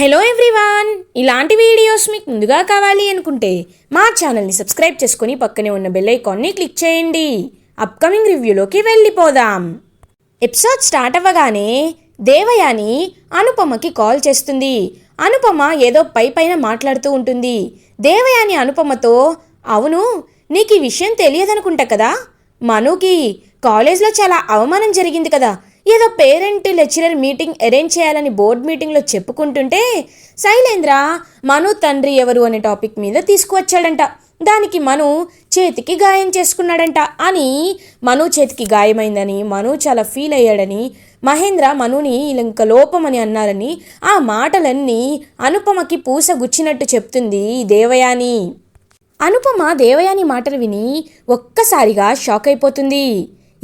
Hello everyone ఇలాంటి videos మీకు ముందుగా కావాలి అనుకుంటే మా ఛానల్ని సబ్స్క్రైబ్ చేసుకుని పక్కనే ఉన్న బెల్ ఐకాన్ని క్లిక్ చేయండి. అప్కమింగ్ రివ్యూలోకి వెళ్ళిపోదాం. ఎపిసోడ్ స్టార్ట్ అవ్వగానే దేవయాని అనుపమకి కాల్ చేస్తుంది. అనుపమ ఏదో పై పైన మాట్లాడుతూ ఉంటుంది. దేవయాని అనుపమతో అవును నీకు ఈ విషయం తెలియదనుకుంటా కదా? మనుకి కాలేజ్లో చాలా అవమానం జరిగింది కదా. ఏదో పేరెంట్ లెక్చరర్ మీటింగ్ అరేంజ్ చేయాలని బోర్డ్ మీటింగ్లో చెప్పుకుంటుంటే శైలేంద్ర మను తండ్రి ఎవరు అనే టాపిక్ మీద తీసుకువచ్చాడంట. దానికి మను చేతికి గాయం చేసుకున్నాడంట అని మను చేతికి గాయమైందని మను చాలా ఫీల్ అయ్యాడని మహేంద్ర మనుని ఇంక లోపమని అన్నారని ఆ మాటలన్నీ అనుపమకి పూస గుచ్చినట్టు చెప్తుంది దేవయాని. అనుపమ దేవయాని మాటలు విని ఒక్కసారిగా షాక్ అయిపోతుంది.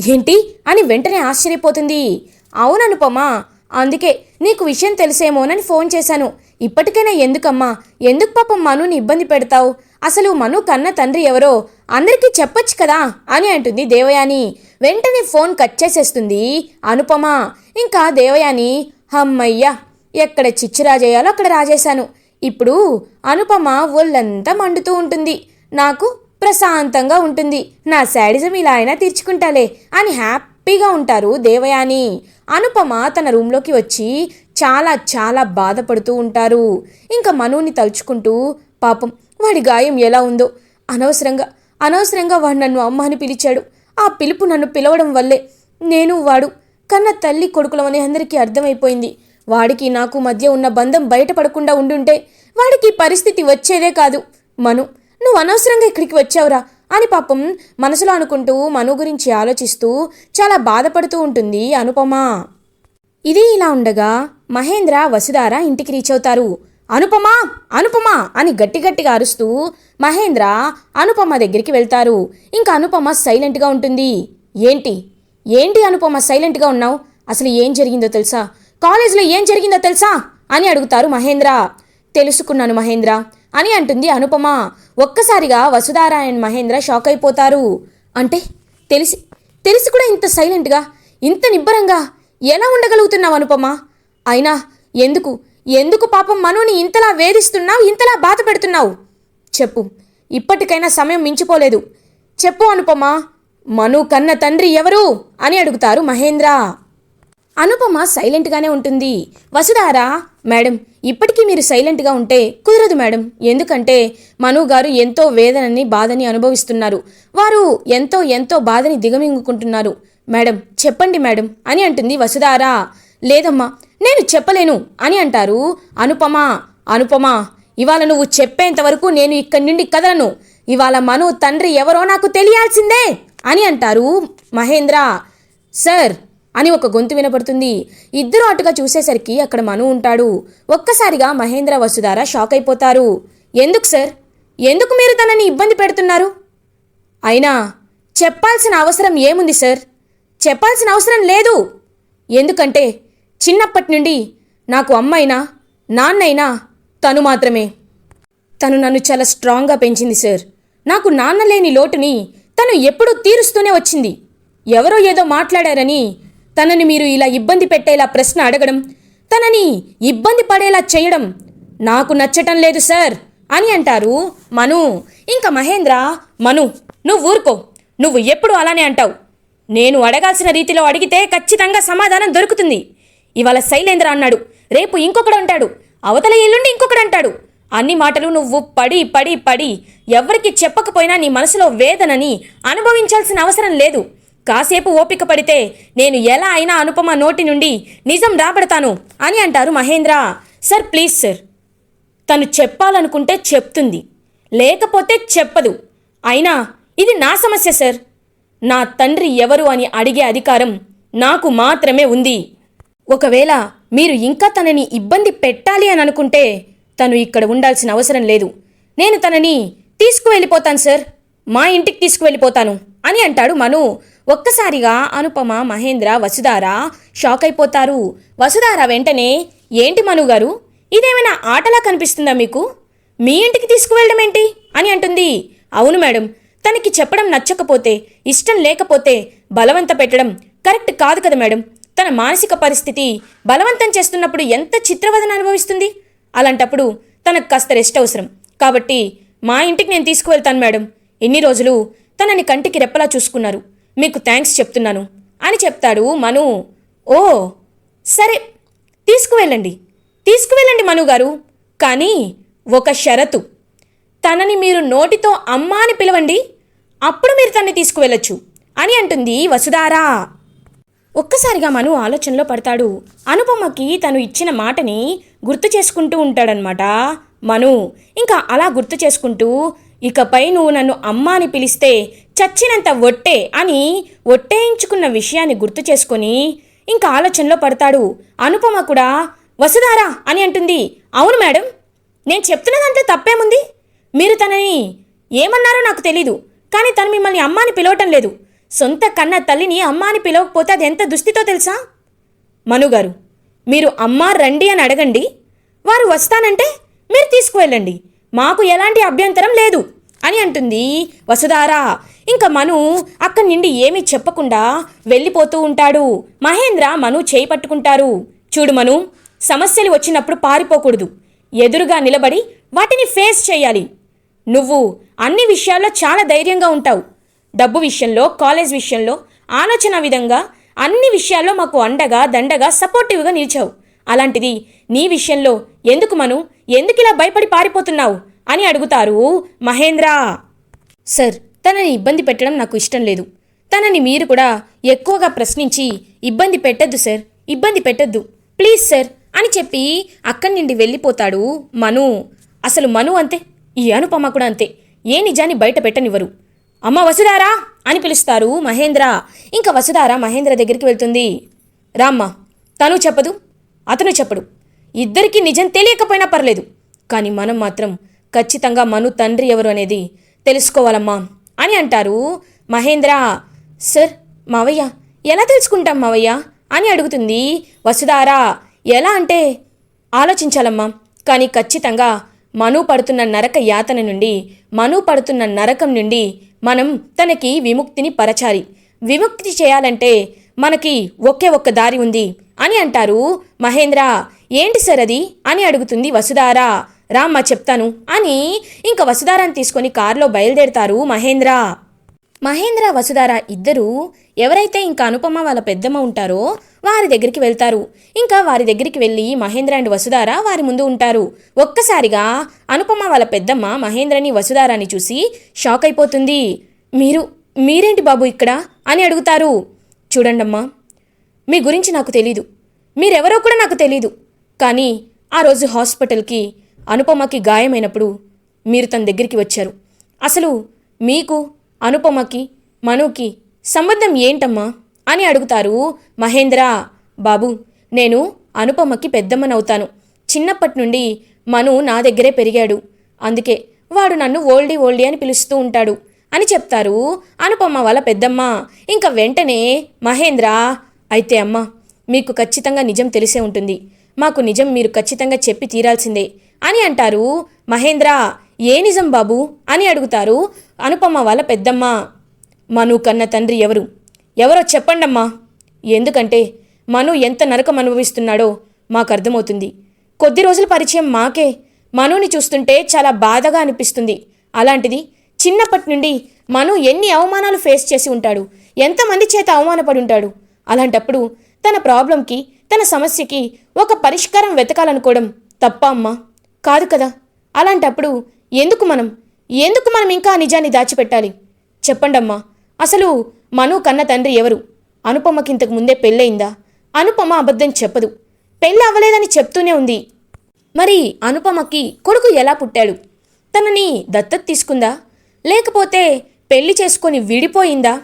ఏంటి? అని వెంటనే ఆశ్చర్యపోతుంది. అవును అందుకే నీకు విషయం తెలిసేమోనని ఫోన్ చేశాను. ఇప్పటికైనా ఎందుకమ్మా? ఎందుకు పాపం మనుని ఇబ్బంది పెడతావు? అసలు మను కన్న తండ్రి ఎవరో? అందరికీ చెప్పొచ్చు కదా? అని అంటుంది దేవయాని. వెంటనే ఫోన్ కట్ చేసేస్తుంది అనుపమ. ఇంకా దేవయాని హమ్మయ్య ఎక్కడ చిచ్చు రాజేయాలో అక్కడ రాజేశాను. ఇప్పుడు అనుపమ ఒళ్ళంతా మండుతూ ఉంటుంది. నాకు ప్రశాంతంగా ఉంటుంది. నా శాడిజం ఇలా అయినా తీర్చుకుంటాలే అని హ్యాపీగా ఉంటారు దేవయాని. అనుపమ తన రూమ్లోకి వచ్చి చాలా చాలా బాధపడుతూ ఉంటారు. ఇంకా మనుని తలుచుకుంటూ పాపం వాడి గాయం ఎలా ఉందో? అనవసరంగా అనవసరంగా వాడు నన్ను అమ్మ అని పిలిచాడు. ఆ పిలుపు నన్ను పిలవడం వల్లే నేను వాడు కన్న తల్లి కొడుకులమని అందరికీ అర్థమైపోయింది. వాడికి నాకు మధ్య ఉన్న బంధం బయటపడకుండా ఉండుంటే వాడికి పరిస్థితి వచ్చేదే కాదు. మను నువ్వు అనవసరంగా ఇక్కడికి వచ్చావురా అని పాపం మనసులో అనుకుంటూ మను గురించి ఆలోచిస్తూ చాలా బాధపడుతూ ఉంటుంది అనుపమ. ఇది ఇలా ఉండగా మహేంద్ర వసుధార ఇంటికి రీచ్ అవుతారు. అనుపమ! అనుపమ! అని గట్టి గట్టిగా అరుస్తూ మహేంద్ర అనుపమ దగ్గరికి వెళ్తారు. ఇంకా అనుపమ సైలెంట్గా ఉంటుంది. ఏంటి? ఏంటి అనుపమ సైలెంట్గా ఉన్నావు? అసలు ఏం జరిగిందో తెలుసా? కాలేజ్లో ఏం జరిగిందో తెలుసా? అని అడుగుతారు మహేంద్ర. తెలుసుకున్నాను మహేంద్ర. అని అంటుంది అనుపమ. ఒక్కసారిగా వసుధారాయణ్ మహేంద్ర షాక్ అయిపోతారు. అంటే తెలిసి తెలిసి కూడా ఇంత సైలెంట్గా ఇంత నిబ్బరంగా ఎలా ఉండగలుగుతున్నావు అనుపమ? అయినా ఎందుకు ఎందుకు పాపం మనుని ఇంతలా వేధిస్తున్నావు ఇంతలా బాధ పెడుతున్నావు? చెప్పు. ఇప్పటికైనా సమయం మించిపోలేదు. చెప్పు అనుపమ. మను కన్న తండ్రి ఎవరు? అని అడుగుతారు మహేంద్ర. అనుపమ సైలెంట్గానే ఉంటుంది. వసుధార మేడం ఇప్పటికీ మీరు సైలెంట్గా ఉంటే కుదరదు మేడం. ఎందుకంటే మను గారు ఎంతో వేదనని బాధని అనుభవిస్తున్నారు. వారు ఎంతో ఎంతో బాధని దిగమింగుకుంటున్నారు. మేడం చెప్పండి మేడం అని అంటుంది వసుధార. లేదమ్మా నేను చెప్పలేను అని అంటారు అనుపమ. అనుపమ ఇవాళ నువ్వు చెప్పేంత వరకు నేను ఇక్కడి నుండి కదలను. ఇవాళ మను తండ్రి ఎవరో నాకు తెలియాల్సిందే అని అంటారు మహేంద్ర. సార్ అని ఒక గొంతు వినపడుతుంది. ఇద్దరు అటుగా చూసేసరికి అక్కడ మను ఉంటాడు. ఒక్కసారిగా మహేంద్ర వసుధార షాక్ అయిపోతారు. ఎందుకు సార్? ఎందుకు మీరు తనని ఇబ్బంది పెడుతున్నారు? అయినా చెప్పాల్సిన అవసరం ఏముంది సార్? చెప్పాల్సిన అవసరం లేదు. ఎందుకంటే చిన్నప్పటి నుండి నాకు అమ్మైనా నాన్నైనా తను మాత్రమే. తను నన్ను చాలా స్ట్రాంగ్గా పెంచింది సార్. నాకు నాన్న లేని లోటుని తను ఎప్పుడూ తీరుస్తూనే వచ్చింది. ఎవరో ఏదో మాట్లాడారని తనని మీరు ఇలా ఇబ్బంది పెట్టేలా ప్రశ్న అడగడం తనని ఇబ్బంది పడేలా చేయడం నాకు నచ్చటం లేదు సార్. అని అంటారు మను. ఇంకా మహేంద్ర మను నువ్వు ఊరుకో. నువ్వు ఎప్పుడు అలానే అంటావు. నేను అడగాల్సిన రీతిలో అడిగితే ఖచ్చితంగా సమాధానం దొరుకుతుంది. ఇవాళ శైలేంద్ర అన్నాడు రేపు ఇంకొకడు అంటాడు అవతల ఎల్లుండి ఇంకొకడు అంటాడు. అన్ని మాటలు నువ్వు పడి పడి పడి ఎవరికి చెప్పకపోయినా నీ మనసులో వేదనని అనుభవించాల్సిన అవసరం లేదు. కాసేపు ఓపిక పడితే నేను ఎలా అయినా అనుపమ నోటి నుండి నిజం రాబడతాను అని అంటారు మహేంద్ర. Sir please sir. తను చెప్పాలనుకుంటే చెప్తుంది. లేకపోతే చెప్పదు. అయినా ఇది నా సమస్య సార్. నా తండ్రి ఎవరు అని అడిగే అధికారం నాకు మాత్రమే ఉంది. ఒకవేళ మీరు ఇంకా తనని ఇబ్బంది పెట్టాలి అని అనుకుంటే తను ఇక్కడ ఉండాల్సిన అవసరం లేదు. నేను తనని తీసుకువెళ్ళిపోతాను సార్. మా ఇంటికి తీసుకువెళ్ళిపోతాను అని అంటాడు మను. ఒక్కసారిగా అనుపమ మహేంద్ర వసుధార షాక్ అయిపోతారు వసుధార వెంటనే ఏంటి మనుగారు ఇదేమైనా ఆటలా కనిపిస్తుందా మీకు? మీ ఇంటికి తీసుకువెళ్ళడం ఏంటి అని అంటుంది. అవును మేడం తనకి చెప్పడం నచ్చకపోతే ఇష్టం లేకపోతే బలవంత పెట్టడం కరెక్ట్ కాదు కదా మేడం. తన మానసిక పరిస్థితి బలవంతం చేస్తున్నప్పుడు ఎంత చిత్రవదన అనుభవిస్తుంది? అలాంటప్పుడు తనకు కాస్త రెస్ట్ అవసరం. కాబట్టి మా ఇంటికి నేను తీసుకువెళ్తాను మేడం. ఎన్ని రోజులు తనని కంటికి రెప్పలా చూసుకున్నారు. మీకు థ్యాంక్స్ చెప్తున్నాను. అని చెప్తాడు మను. ఓ సరే తీసుకువెళ్ళండి. తీసుకువెళ్ళండి మను గారు. కానీ ఒక షరతు. తనని మీరు నోటితో అమ్మ అని పిలవండి. అప్పుడు మీరు తన్ని తీసుకువెళ్ళొచ్చు అని అంటుంది వసుధారా. ఒక్కసారిగా మను ఆలోచనలో పడతాడు. అనుపమకి తను ఇచ్చిన మాటని గుర్తు చేసుకుంటూ ఉంటాడనమాట మను. ఇంకా అలా గుర్తు చేసుకుంటూ ఇకపై నువ్వు నన్ను అమ్మ అని పిలిస్తే చచ్చినంత ఒట్టే అని ఒట్టేయించుకున్న విషయాన్ని గుర్తు చేసుకొని ఇంకా ఆలోచనలో పడతాడు. అనుపమ కూడా వసుధారా అని అంటుంది. అవును మేడం నేను చెప్తున్నదంటే తప్పేముంది? మీరు తనని ఏమన్నారో నాకు తెలీదు కానీ తను మిమ్మల్ని అమ్మాని పిలవటం లేదు. సొంత కన్న తల్లిని అమ్మాని పిలవకపోతే అది ఎంత దుస్థితో తెలుసా? మనుగారు మీరు అమ్మ రండి అని అడగండి. వారు వస్తానంటే మీరు తీసుకువెళ్ళండి. మాకు ఎలాంటి అభ్యంతరం లేదు అని అంటుంది వసుధారా. ఇంకా మను అక్కడి నుండి ఏమీ చెప్పకుండా వెళ్ళిపోతూ ఉంటాడు. మహేంద్ర మను చేయి పట్టుకుంటారు. చూడు మను సమస్యలు వచ్చినప్పుడు పారిపోకూడదు. ఎదురుగా నిలబడి వాటిని ఫేస్ చేయాలి. నువ్వు అన్ని విషయాల్లో చాలా ధైర్యంగా ఉంటావు. డబ్బు విషయంలో కాలేజ్ విషయంలో ఆలోచన విధంగా అన్ని విషయాల్లో మాకు అండగా దండగా సపోర్టివ్గా నిలిచావు. అలాంటిది నీ విషయంలో ఎందుకు మను? ఎందుకు ఇలా భయపడి పారిపోతున్నావు? అని అడుగుతారు మహేంద్ర. సార్ తనని ఇబ్బంది పెట్టడం నాకు ఇష్టం లేదు. తనని మీరు కూడా ఎక్కువగా ప్రశ్నించి ఇబ్బంది పెట్టద్దు సార్ ఇబ్బంది పెట్టద్దు. ప్లీజ్ సార్ అని చెప్పి అక్కడి నుండి వెళ్ళిపోతాడు మను. అసలు మను అంతే ఈ అనుపమ కూడా అంతే. ఏ నిజాన్ని బయట పెట్టనివ్వరు. అమ్మ వసుధారా? అని పిలుస్తారు మహేంద్ర. ఇంకా వసుధార మహేంద్ర దగ్గరికి వెళ్తుంది. రామ్మ తను చెప్పదు. అతను చెప్పడు. ఇద్దరికీ నిజం తెలియకపోయినా పర్లేదు. కానీ మనం మాత్రం ఖచ్చితంగా మను తండ్రి ఎవరు అనేది తెలుసుకోవాలమ్మా అని అంటారు మహేంద్ర. సార్ మావయ్య ఎలా తెలుసుకుంటాం మావయ్య అని అడుగుతుంది వసుధారా. ఎలా అంటే ఆలోచించాలమ్మా. కానీ ఖచ్చితంగా మను పడుతున్న నరక యాతన నుండి మను పడుతున్న నరకం నుండి మనం తనకి విముక్తిని పరచాలి. విముక్తి చేయాలంటే మనకి ఒకే ఒక్క దారి ఉంది. అని అంటారు. మహేంద్ర ఏంటి సార్ అది? అని అడుగుతుంది వసుధారా. రామ్మ చెప్తాను అని ఇంకా వసుధారాన్ని తీసుకొని కారులో బయలుదేరతారు మహేంద్ర. మహేంద్ర వసుధార ఇద్దరూ ఎవరైతే ఇంకా అనుపమ వాళ్ళ పెద్దమ్మ ఉంటారో వారి దగ్గరికి వెళ్తారు. ఇంకా వారి దగ్గరికి వెళ్ళి మహేంద్ర అండ్ వసుధార వారి ముందు ఉంటారు. ఒక్కసారిగా అనుపమ వాళ్ళ పెద్దమ్మ మహేంద్రని వసుధారాని చూసి షాక్ అయిపోతుంది. మీరు మీరేంటి బాబు ఇక్కడ? అని అడుగుతారు. చూడండమ్మా మీ గురించి నాకు తెలీదు. మీరెవరో కూడా నాకు తెలీదు. కానీ ఆ రోజు హాస్పిటల్కి అనుపమకి గాయమైనప్పుడు మీరు తన దగ్గరికి వచ్చారు. అసలు మీకు అనుపమకి మనుకి సంబంధం ఏంటమ్మా అని అడుగుతారు మహేంద్ర. బాబు నేను అనుపమకి పెద్దమ్మనవుతాను. చిన్నప్పటి నుండి మను నా దగ్గరే పెరిగాడు. అందుకే వాడు నన్ను ఓల్డీ ఓల్డీ అని పిలుస్తూ ఉంటాడు అని చెప్తారు అనుపమ్మ వాళ్ళ పెద్దమ్మ. ఇంకా వెంటనే మహేంద్ర అయితే అమ్మ మీకు ఖచ్చితంగా నిజం తెలిసే ఉంటుంది. మాకు నిజం మీరు ఖచ్చితంగా చెప్పి తీరాల్సిందే. అని అంటారు మహేంద్ర. ఏ నిజం బాబు? అని అడుగుతారు అనుపమ్మ వాళ్ళ పెద్దమ్మ. మను కన్న తండ్రి ఎవరు? ఎవరో చెప్పండమ్మా. ఎందుకంటే మను ఎంత నరకం అనుభవిస్తున్నాడో మాకు అర్థమవుతుంది. కొద్ది రోజుల పరిచయం మాకే. మనుని చూస్తుంటే చాలా బాధగా అనిపిస్తుంది. అలాంటిది చిన్నప్పటి నుండి మను ఎన్ని అవమానాలు ఫేస్ చేసి ఉంటాడు. ఎంతమంది చేత అవమానపడి ఉంటాడు. అలాంటప్పుడు తన ప్రాబ్లంకి తన సమస్యకి ఒక పరిష్కారం వెతకాలనుకోవడం తప్ప అమ్మా? కాదు కదా. అలాంటప్పుడు ఎందుకు మనం ఎందుకు మనం ఇంకా నిజాన్ని దాచిపెట్టాలి? చెప్పండమ్మా. అసలు మను కన్న తండ్రి ఎవరు? అనుపమకి ఇంతకు ముందే పెళ్ళయిందా? అనుపమ అబద్ధం చెప్పదు. పెళ్ళి అవ్వలేదని చెప్తూనే ఉంది. మరి అనుపమకి కొడుకు ఎలా పుట్టాడు? తనని దత్తత తీసుకుందా? లేకపోతే పెళ్ళి చేసుకొని విడిపోయిందా?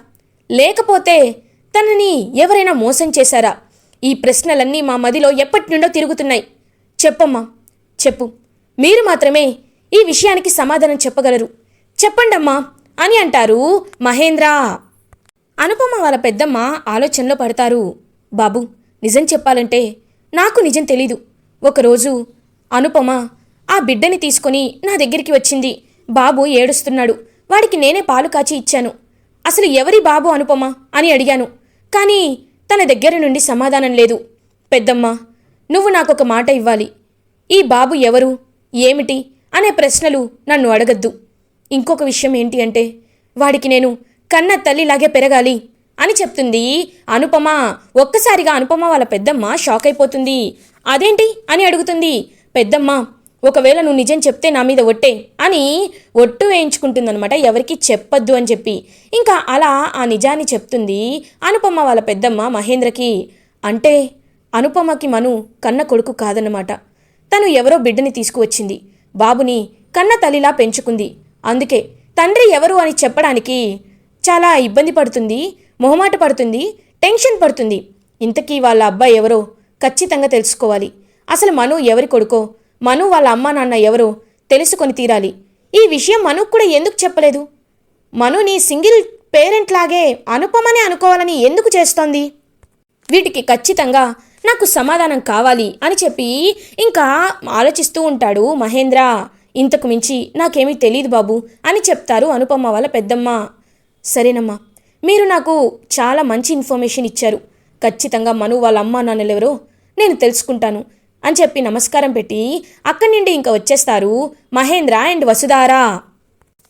లేకపోతే తనని ఎవరైనా మోసం చేశారా? ఈ ప్రశ్నలన్నీ మా మదిలో ఎప్పటి నుండో తిరుగుతున్నాయి. చెప్పమ్మా చెప్పు. మీరు మాత్రమే ఈ విషయానికి సమాధానం చెప్పగలరు. చెప్పండమ్మా అని అంటారు మహేంద్ర. అనుపమ వాళ్ళ పెద్దమ్మ ఆలోచనలో పడతారు. బాబు నిజం చెప్పాలంటే నాకు నిజం తెలీదు. ఒకరోజు అనుపమ ఆ బిడ్డని తీసుకొని నా దగ్గరికి వచ్చింది. బాబు ఏడుస్తున్నాడు. వాడికి నేనే పాలు కాచి ఇచ్చాను. అసలు ఎవరి బాబు అనుపమ? అని అడిగాను. కానీ తన దగ్గర నుండి సమాధానం లేదు. పెద్దమ్మ నువ్వు నాకొక మాట ఇవ్వాలి. ఈ బాబు ఎవరు? ఏమిటి? అనే ప్రశ్నలు నన్ను అడగద్దు. ఇంకొక విషయం ఏంటి అంటే వాడికి నేను కన్న తల్లిలాగే పెరగాలి అని చెప్తుంది అనుపమ. ఒక్కసారిగా అనుపమ వాళ్ళ పెద్దమ్మ షాక్ అయిపోతుంది. అదేంటి అని అడుగుతుంది పెద్దమ్మ. ఒకవేళ నువ్వు నిజం చెప్తే నా మీద ఒట్టే అని ఒట్టు వేయించుకుంటుందనమాట ఎవరికి చెప్పొద్దు అని చెప్పి. ఇంకా అలా ఆ నిజాన్ని చెప్తుంది అనుపమ వాళ్ళ పెద్దమ్మ మహేంద్రకి. అంటే అనుపమకి మను కన్న కొడుకు కాదన్నమాట. తను ఎవరో బిడ్డని తీసుకువచ్చింది. బాబుని కన్న తల్లిలా పెంచుకుంది. అందుకే తండ్రి ఎవరు అని చెప్పడానికి చాలా ఇబ్బంది పడుతుంది మొహమాట పడుతుంది టెన్షన్ పడుతుంది. ఇంతకీ వాళ్ళ అబ్బాయి ఎవరో ఖచ్చితంగా తెలుసుకోవాలి. అసలు మను ఎవరి కొడుకో? మను వాళ్ళ అమ్మ నాన్న ఎవరో తెలుసుకొని తీరాలి. ఈ విషయం మనుకు కూడా ఎందుకు చెప్పలేదు? మనుని సింగిల్ పేరెంట్ లాగే అనుపమనే అనుకోవాలని ఎందుకు చేస్తోంది? వీటికి ఖచ్చితంగా నాకు సమాధానం కావాలి అని చెప్పి ఇంకా ఆలోచిస్తూ ఉంటాడు మహేంద్ర. ఇంతకు మించి నాకేమీ తెలియదు బాబు అని చెప్తారు అనుపమ వాళ్ళ పెద్దమ్మ. సరేనమ్మా మీరు నాకు చాలా మంచి ఇన్ఫర్మేషన్ ఇచ్చారు. ఖచ్చితంగా మను వాళ్ళ అమ్మ నాన్నలెవరో నేను తెలుసుకుంటాను. అని చెప్పి నమస్కారం పెట్టి అక్కడి నుండి ఇంకా వచ్చేస్తారు మహేంద్ర అండ్ వసుధారా.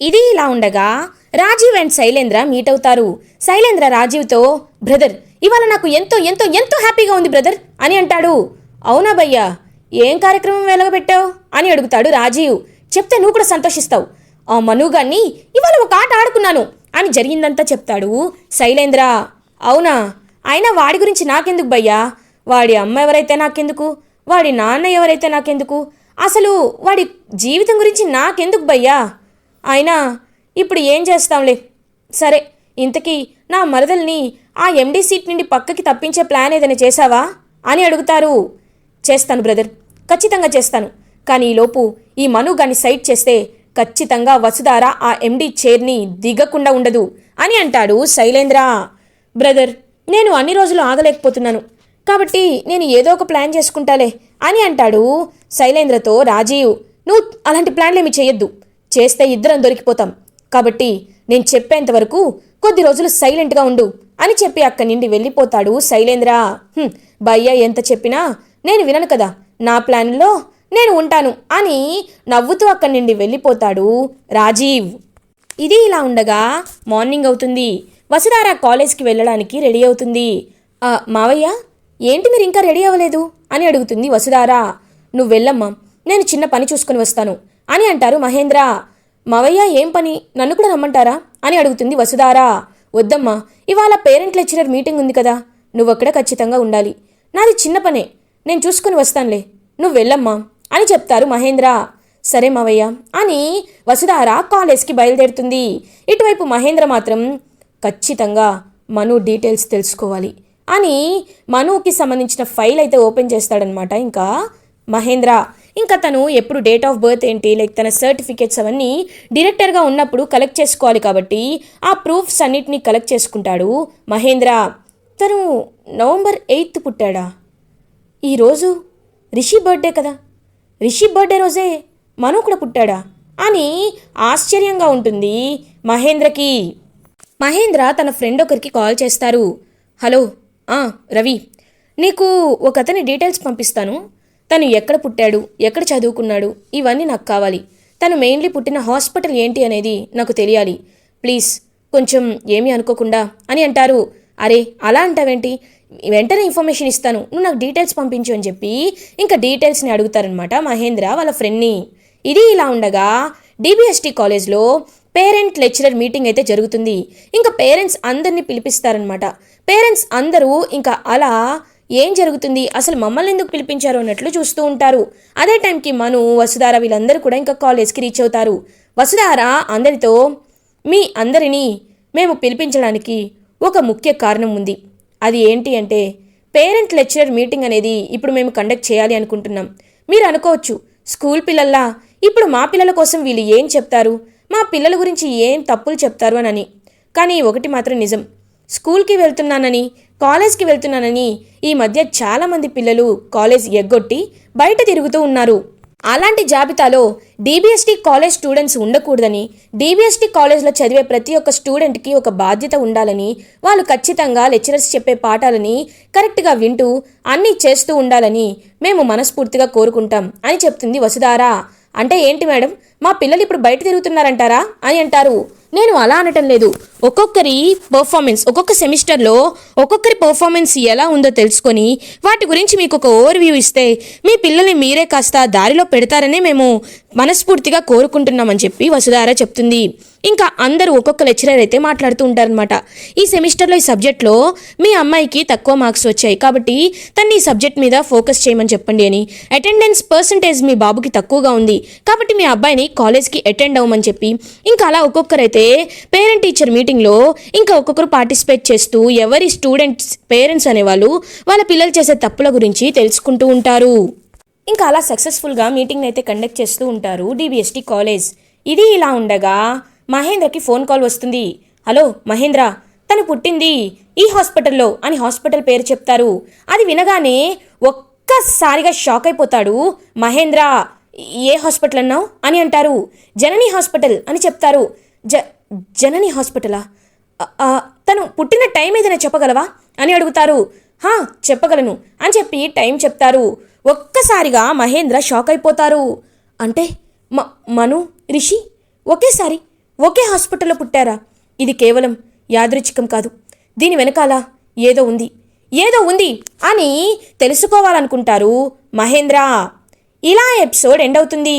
ఇది ఇలా ఉండగా రాజీవ్ అండ్ శైలేంద్ర మీట్ అవుతారు. శైలేంద్ర రాజీవ్తో బ్రదర్ ఇవాళ నాకు ఎంతో ఎంతో ఎంతో హ్యాపీగా ఉంది బ్రదర్ అని అంటాడు. అవునా భయ్యా ఏం కార్యక్రమం వెలగబెట్టావు అని అడుగుతాడు రాజీవ్. చెప్తే నువ్వు కూడా సంతోషిస్తావు. ఆ మనుగాన్ని ఇవాళ ఒక ఆట ఆడుకున్నాను అని జరిగిందంతా చెప్తాడు శైలేంద్ర. అవునా అయినా వాడి గురించి నాకెందుకు భయ్యా? వాడి అమ్మ ఎవరైతే నాకెందుకు? వాడి నాన్న ఎవరైతే నాకెందుకు? అసలు వాడి జీవితం గురించి నాకెందుకు భయ్యా? అయినా ఇప్పుడు ఏం చేస్తాంలే? సరే ఇంతకీ నా మరదల్ని ఆ ఎండీ సీట్ నుండి పక్కకి తప్పించే ప్లాన్ ఏదైనా చేశావా? అని అడుగుతారు. చేస్తాను బ్రదర్. ఖచ్చితంగా చేస్తాను. కానీ ఈలోపు ఈ మను గాని సైట్ చేస్తే ఖచ్చితంగా వసుధార ఆ ఎండీ చైర్ని దిగకుండా ఉండదు అని అంటాడు శైలేంద్ర. బ్రదర్ నేను అన్ని రోజులు ఆగలేకపోతున్నాను. కాబట్టి నేను ఏదో ఒక ప్లాన్ చేసుకుంటాలే అని అంటాడు శైలేంద్రతో రాజీవ్. నువ్వు అలాంటి ప్లాన్లేమి చేయొద్దు. చేస్తే ఇద్దరం దొరికిపోతాం. కాబట్టి నేను చెప్పేంత వరకు కొద్ది రోజులు సైలెంట్గా ఉండు అని చెప్పి అక్కడి నుండి వెళ్ళిపోతాడు శైలేంద్ర. భయ్య ఎంత చెప్పినా నేను వినను కదా. నా ప్లాన్లో నేను ఉంటాను అని నవ్వుతూ అక్కడి నుండి వెళ్ళిపోతాడు రాజీవ్. ఇది ఇలా ఉండగా మార్నింగ్ అవుతుంది. వసుధార కాలేజ్కి వెళ్ళడానికి రెడీ అవుతుంది. మావయ్య? ఏంటి మీరు ఇంకా రెడీ అవ్వలేదు? అని అడుగుతుంది వసుధారా. నువ్వు వెళ్ళమ్మా నేను చిన్న పని చూసుకొని వస్తాను అని అంటారు మహేంద్ర. మావయ్య ఏం పని? నన్ను కూడా రమ్మంటారా? అని అడుగుతుంది వసుధారా. వద్దమ్మా ఇవాళ పేరెంట్ లెక్చరర్ మీటింగ్ ఉంది కదా నువ్వక్కడ ఖచ్చితంగా ఉండాలి. నాది చిన్న పనే నేను చూసుకుని వస్తానులే నువ్వు వెళ్ళమ్మా అని చెప్తారు మహేంద్ర. సరే మావయ్య అని వసుధార కాలేజ్కి బయలుదేరుతుంది. ఇటువైపు మహేంద్ర మాత్రం ఖచ్చితంగా మను డీటెయిల్స్ తెలుసుకోవాలి. అని మనుకి సంబంధించిన ఫైల్ అయితే ఓపెన్ చేస్తాడనమాట ఇంకా మహేంద్ర ఇంకా తను ఎప్పుడు డేట్ ఆఫ్ బర్త్ ఏంటి లైక్ తన సర్టిఫికేట్స్ అవన్నీ డైరెక్టర్గా ఉన్నప్పుడు కలెక్ట్ చేసుకోవాలి కాబట్టి ఆ ప్రూఫ్స్ అన్నిటినీ కలెక్ట్ చేసుకుంటాడు మహేంద్ర. తను నవంబర్ ఎయిత్ పుట్టాడా? ఈరోజు రిషి బర్త్డే కదా. రిషి బర్త్డే రోజే మను కూడా పుట్టాడా? అని ఆశ్చర్యంగా ఉంటుంది మహేంద్రకి. మహేంద్ర తన ఫ్రెండ్ ఒకరికి కాల్ చేస్తారు. హలో రవి నీకు ఒక అతని డీటెయిల్స్ పంపిస్తాను. తను ఎక్కడ పుట్టాడు ఎక్కడ చదువుకున్నాడు ఇవన్నీ నాకు కావాలి. తను మెయిన్లీ పుట్టిన హాస్పిటల్ ఏంటి అనేది నాకు తెలియాలి. ప్లీజ్ కొంచెం ఏమీ అనుకోకుండా అని అంటారు. అరే అలా అంటావేంటి? వెంటనే ఇన్ఫర్మేషన్ ఇస్తాను. నువ్వు నాకు డీటెయిల్స్ పంపించు అని చెప్పి ఇంకా డీటెయిల్స్ని అడుగుతారనమాట మహేంద్ర వాళ్ళ ఫ్రెండ్ని ఇది ఇలా ఉండగా డిబిఎస్టీ కాలేజ్లో పేరెంట్ లెక్చరర్ మీటింగ్ అయితే జరుగుతుంది. ఇంకా పేరెంట్స్ అందరినీ పిలిపిస్తారనమాట పేరెంట్స్ అందరూ ఇంకా అలా ఏం జరుగుతుంది? అసలు మమ్మల్ని ఎందుకు పిలిపించారు? అన్నట్లు చూస్తూ ఉంటారు. అదే టైంకి మను వసుధార వీళ్ళందరూ కూడా ఇంకా కాలేజ్కి రీచ్ అవుతారు. వసుధార అందరితో మీ అందరినీ మేము పిలిపించడానికి ఒక ముఖ్య కారణం ఉంది. అది ఏంటి అంటే పేరెంట్ లెక్చరర్ మీటింగ్ అనేది ఇప్పుడు మేము కండక్ట్ చేయాలి అనుకుంటున్నాం. మీరు అనుకోవచ్చు స్కూల్ పిల్లల్లా? ఇప్పుడు మా పిల్లల కోసం వీళ్ళు ఏం చెప్తారు? మా పిల్లల గురించి ఏం తప్పులు చెప్తారు అని కానీ ఒకటి మాత్రం నిజం. స్కూల్కి వెళ్తున్నానని కాలేజ్కి వెళ్తున్నానని ఈ మధ్య చాలామంది పిల్లలు కాలేజ్ ఎగ్గొట్టి బయట తిరుగుతూ ఉన్నారు. అలాంటి జాబితాలో డీబీఎస్టీ కాలేజ్ స్టూడెంట్స్ ఉండకూడదని డీబీఎస్టీ కాలేజ్లో చదివే ప్రతి ఒక్క స్టూడెంట్కి ఒక బాధ్యత ఉండాలని వాళ్ళు ఖచ్చితంగా లెక్చరర్స్ చెప్పే పాఠాలని కరెక్ట్గా వింటూ అన్నీ చేస్తూ ఉండాలని మేము మనస్ఫూర్తిగా కోరుకుంటాం అని చెప్తుంది వసుధారా. అంటే ఏంటి మేడం? మా పిల్లలు ఇప్పుడు బయట తిరుగుతున్నారంటారా? అని అంటారు. నేను అలా అనటం లేదు. ఒక్కొక్కరి పర్ఫార్మెన్స్ ఒక్కొక్క సెమిస్టర్లో ఒక్కొక్కరి పర్ఫార్మెన్స్ ఎలా ఉందో తెలుసుకొని వాటి గురించి మీకు ఒక ఓవర్వ్యూ ఇస్తే మీ పిల్లల్ని మీరే కాస్త దారిలో పెడతారనే మేము మనస్ఫూర్తిగా కోరుకుంటున్నామని చెప్పి వసుధార చెప్తుంది. ఇంకా అందరూ ఒక్కొక్క లెక్చరర్ అయితే మాట్లాడుతూ ఉంటారనమాట ఈ సెమిస్టర్లో ఈ సబ్జెక్ట్లో మీ అమ్మాయికి తక్కువ మార్క్స్ వచ్చాయి. కాబట్టి తన్ని ఈ సబ్జెక్ట్ మీద ఫోకస్ చేయమని చెప్పండి అని. అటెండెన్స్ పర్సంటేజ్ మీ బాబుకి తక్కువగా ఉంది. కాబట్టి మీ అబ్బాయిని కాలేజ్కి అటెండ్ అవ్వమని చెప్పి ఇంకా అలా ఒక్కొక్కరైతే పేరెంట్ టీచర్ మీటింగ్లో ఇంకా ఒక్కొక్కరు పార్టిసిపేట్ చేస్తూ ఎవరి స్టూడెంట్స్ పేరెంట్స్ అనేవాళ్ళు వాళ్ళ పిల్లలు చేసే తప్పుల గురించి తెలుసుకుంటూ ఉంటారు. ఇంకా అలా సక్సెస్ఫుల్గా మీటింగ్ అయితే కండక్ట్ చేస్తూ ఉంటారు డిబిఎస్టీ కాలేజ్ ఇది ఇలా ఉండగా మహేంద్రకి ఫోన్ కాల్ వస్తుంది. హలో మహేంద్ర తను పుట్టింది ఈ హాస్పిటల్లో అని హాస్పిటల్ పేరు చెప్తారు. అది వినగానే ఒక్కసారిగా షాక్ అయిపోతాడు. మహేంద్ర ఏ హాస్పిటల్ అన్నావు అని అంటారు. జనని హాస్పిటల్ అని చెప్తారు. జ జనని హాస్పిటలా? తను పుట్టిన టైం ఏదైనా చెప్పగలవా? అని అడుగుతారు. హా చెప్పగలను అని చెప్పి టైం చెప్తారు. ఒక్కసారిగా మహేంద్ర షాక్ అయిపోతారు. అంటే మ మను రిషి ఒకేసారి ఒకే హాస్పిటల్లో పుట్టారా? ఇది కేవలం యాదృచ్ఛికం కాదు. దీని వెనకాల ఏదో ఉంది. ఏదో ఉంది అని తెలుసుకోవాలనుకుంటారు మహేంద్ర. ఇలా ఎపిసోడ్ ఎండ్ అవుతుంది.